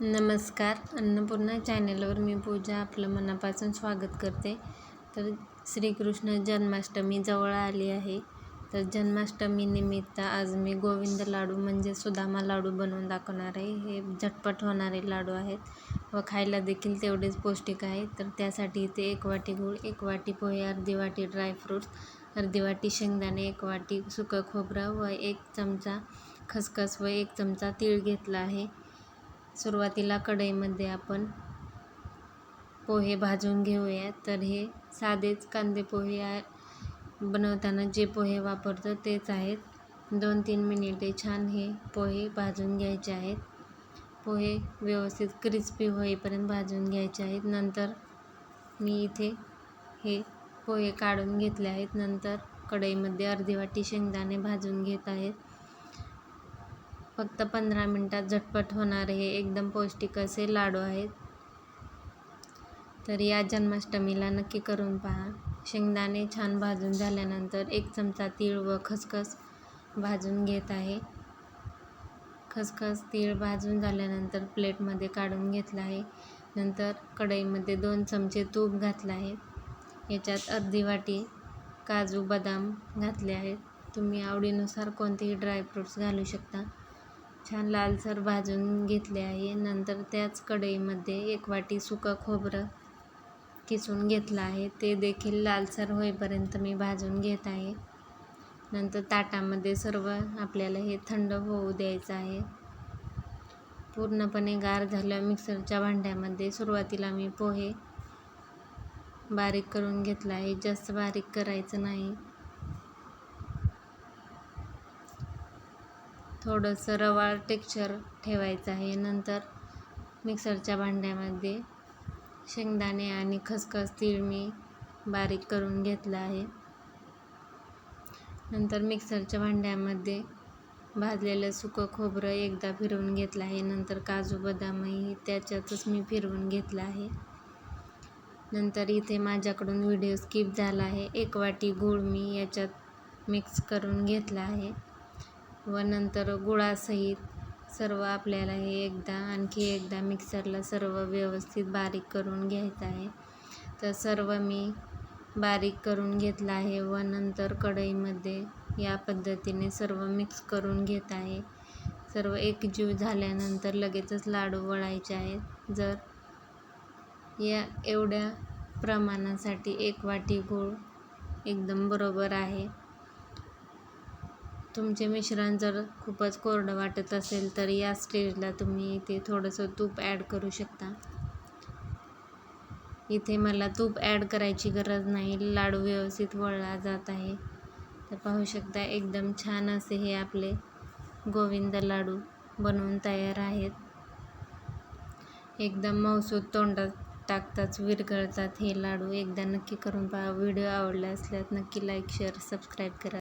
नमस्कार. अन्नपूर्णा चॅनेलवर मी पूजा आपलं मनापासून स्वागत करते. तर श्रीकृष्ण जन्माष्टमी जवळ आली आहे. तर जन्माष्टमीनिमित्त आज मी गोविंद लाडू म्हणजे सुदामा लाडू बनवून दाखवणार आहे. हे झटपट होणारे लाडू आहेत व खायला देखील तेवढेच पौष्टिक आहे तर त्यासाठी इथे एक वाटी गूळ एक वाटी पोहे अर्धी वाटी ड्रायफ्रूट्स अर्धी वाटी शेंगदाणे एक वाटी सुकं खोबरं व एक चमचा खसखस व एक चमचा तीळ घेतला आहे. सुरुवातीला कढईमध्ये आपण पोहे भाजून घेऊया. तर हे साधेच कांदे पोहे बनवताना जे पोहे वापरतो तेच आहेत. दोन तीन मिनिटे छान हे पोहे भाजून घ्यायचे आहेत. पोहे व्यवस्थित क्रिस्पी होईपर्यंत भाजून घ्यायचे आहेत. नंतर मी इथे हे पोहे काढून घेतले आहेत. नंतर कढईमध्ये अर्धी वाटी शेंगदाणे भाजून घेत आहेत. फक्त पंधरा मिनटात झटपट होणारे हे एकदम पौष्टिक असे लाडू आहेत. तर या जन्माष्टमीला नक्की करून पहा. शेंगदाणे छान भाजून झाल्यानंतर एक चमचा तीळ व खसखस भाजून घेत आहे. खसखस तीळ भाजून झाल्यानंतर प्लेटमध्ये काढून घेतला आहे. नंतर कढईमध्ये दोन चमचे तूप घातलं आहे. याच्यात अर्धी वाटी काजू बदाम घातले आहेत. तुम्ही आवडीनुसार कोणतेही ड्रायफ्रूट्स घालू शकता. छान लालसर भाजून घेतले आहे. नंतर त्याच कढईमध्ये एक वाटी सुकं खोबरं किसून घेतलं आहे. ते देखील लालसर होईपर्यंत मी भाजून घेत आहे. नंतर ताटामध्ये सर्व आपल्याला हे थंड होऊ द्यायचं आहे. पूर्णपणे गार झालं मिक्सरच्या भांड्यामध्ये सुरुवातीला मी पोहे बारीक करून घेतला आहे. जास्त बारीक करायचं नाही. थोडंसं रवाळ टेक्स्चर ठेवायचं आहे. नंतर मिक्सरच्या भांड्यामध्ये शेंगदाणे आणि खसखस तीळ मी बारीक करून घेतलं आहे. नंतर मिक्सरच्या भांड्यामध्ये भाजलेलं सुकं खोबरं एकदा फिरवून घेतलं आहे. नंतर काजू बदामही त्याच्यातच मी फिरवून घेतलं आहे. नंतर इथे माझ्याकडून व्हिडिओ स्किप झाला आहे. एक वाटी गूळ मी याच्यात मिक्स करून घेतला आहे. व नंतर गुळासहित सर्व आपल्याला हे एकदा आणखी एकदा मिक्सरला सर्व व्यवस्थित बारीक करून घ्यायचं आहे. तर सर्व मी बारीक करून घेतलं आहे व नंतर कढईमध्ये या पद्धतीने सर्व मिक्स करून घेत आहे. सर्व एकजीव झाल्यानंतर लगेचच लाडू वळायचे आहेत. जर या एवढ्या प्रमाणासाठी एक वाटी गूळ एकदम बरोबर आहे. तुमचे मिश्रण जर खूपच कोरडं वाटत असेल तर या स्टेजला तुम्ही इथे थोडंसं तूप ॲड करू शकता. इथे मला तूप ॲड करायची गरज नाही लाडू व्यवस्थित वळला जात आहे. तर पाहू शकता एकदम छान असे हे आपले गोविंद लाडू बनवून तयार आहेत. एकदम मौसूद तोंडात टाकताच विरघळतात हे लाडू. एकदा नक्की करून पहा व्हिडिओ आवडला असल्यास नक्की लाईक शेअर सबस्क्राईब करा.